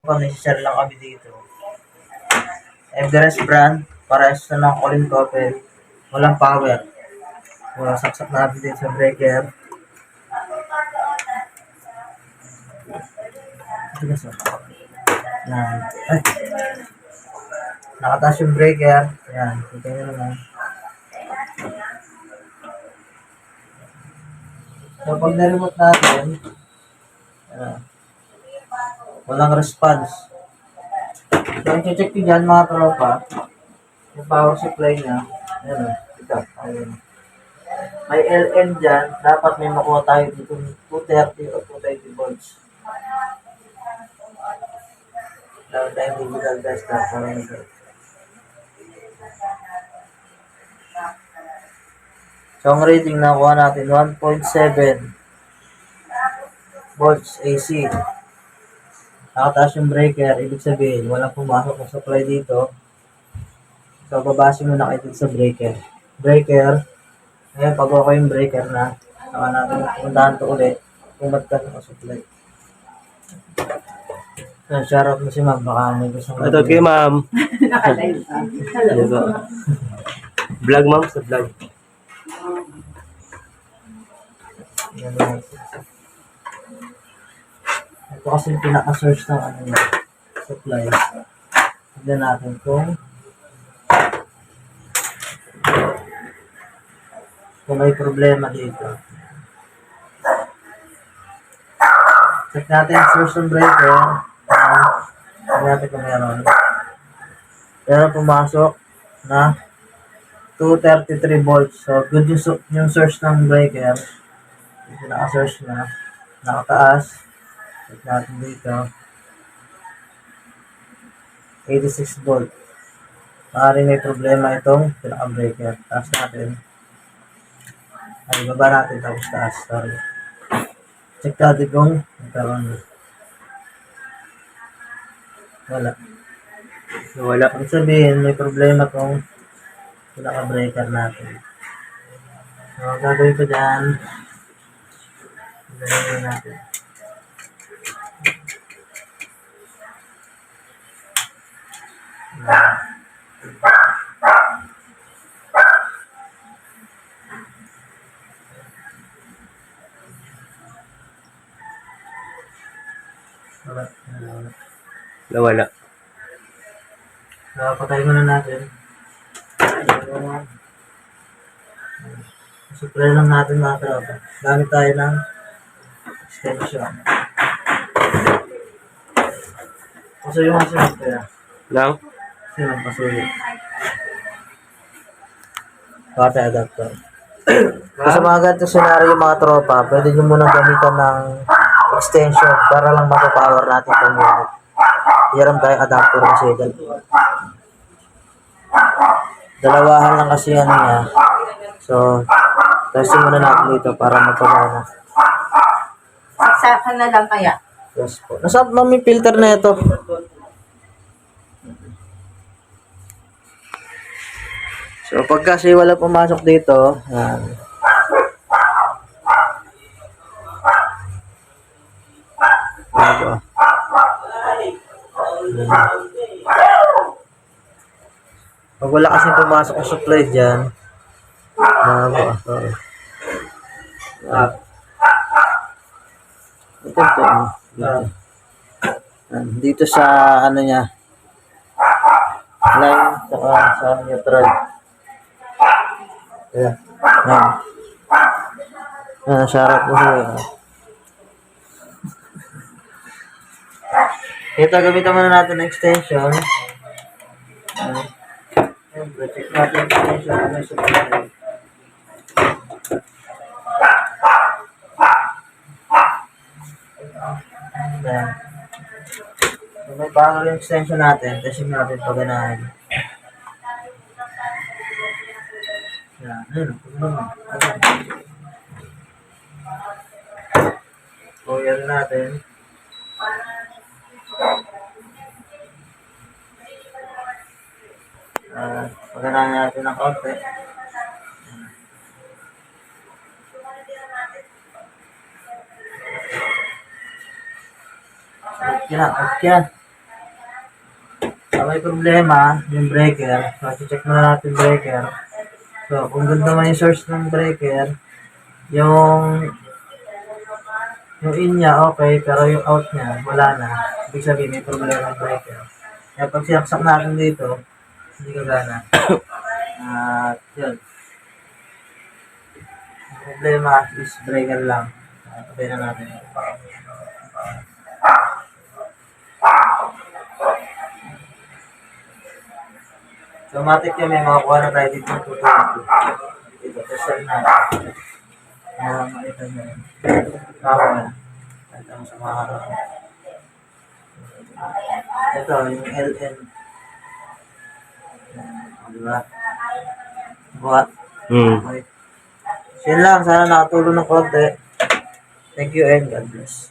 kami, share lang kami dito. Everest brand, parehas na ng Colin Coppel. Walang power. Wala saksak natin din sa breaker. Tigas oh. Yan. Nakataas yung breaker. Yan. Kita nyo naman. So, pag na-remote natin, yan. Walang response. So, ang check ko dyan mga tropa, yung power supply niya, ayan o, ito, ayun. May LN dyan, dapat may makuha tayo dito ng 230 o 220 volts. Dapat tayong digital para nito. So, ang rating na nakuha natin, 1.7 volts AC. Nakataas yung breaker, ibig sabihin, walang pumasok na supply dito. So, babase muna kayo dito sa breaker. Breaker, ngayon, pag okay yung breaker na, saka natin puntahan to ulit, kung ba't ka supply. So, shoutout mo si ma'am, baka may gusto mo. Ito kay ma'am. Ito. Vlog ma'am sa vlog. Yan lang. Ito kasi yung pinaka-source ng ano yun, supply. Tignan natin kung kung may problema dito. Check natin yung source ng breaker. Uh, Tignan natin kung meron. Pero pumasok na 233 volts. So, good yung, yung source ng breaker. Ito naka-source na. Nakataas. Check natin dito. 86 volt. Maaaring may problema itong pinaka-breaker. Taas natin. Ay, baba natin tapos taas. Sorry. Check natin kung nagkaroon na. Wala. Wala. Ang sabihin, may problema tong pinaka-breaker natin. So, ang gagawin ko dyan, gagawin natin. Yan. Wala. Wala. Wala. Wala. So, patay muna natin. Supply lang natin mga tropa. Gamit tayo ng extension. Kasi yung kasi Lang? Kasi nagpasulit. Water adapter. So, sa mga ganito scenario mga tropa, pwede nyo muna gamitan ng extension para lang mapapower natin itong unit. Hiram tayo adapter kasi dal- dalawahan lang kasi yan niya. So, testing muna natin dito para magpapana. Saksakan na lang kaya. Yes po. Nasaan may filter na ito? So, pag kasi wala pumasok dito, yan. Bago. Pag wala kasi pumasok ang supply dyan, bago. Sorry. Ito ito. Dito. Yan, Dito sa ano niya. Line saka sa neutral. Ayan. Yan. Yan, sarap po siya. Ito, gamitan muna natin ng extension. Ayan. Siyempre, check natin extension na may supply. Ayan. So, may power yung extension natin. Testing natin pag ganahin. Yan natin. Ah, paganahin natin ng konti. Okay na, okay na. may problema, yung breaker. So, check muna natin breaker. So, kung ganda naman yung source ng breaker, yung yung in niya, okay, pero yung out niya, wala na. Ibig sabihin, may problema yung breaker. Kaya pag sinaksak natin dito, hindi gagana. At, yun. Ang problema is breaker lang. Uh, Tabi na natin. So, matik yun, may makakuha na tayo dito. Dito, tested na. Ah, makita nyo rin. Na. Ito ang sa mga harap. Ito, yung LN. O, diba? Buhat. Hmm. Okay. So, yun lang. Sana nakatulong ng konti. Thank you and God bless.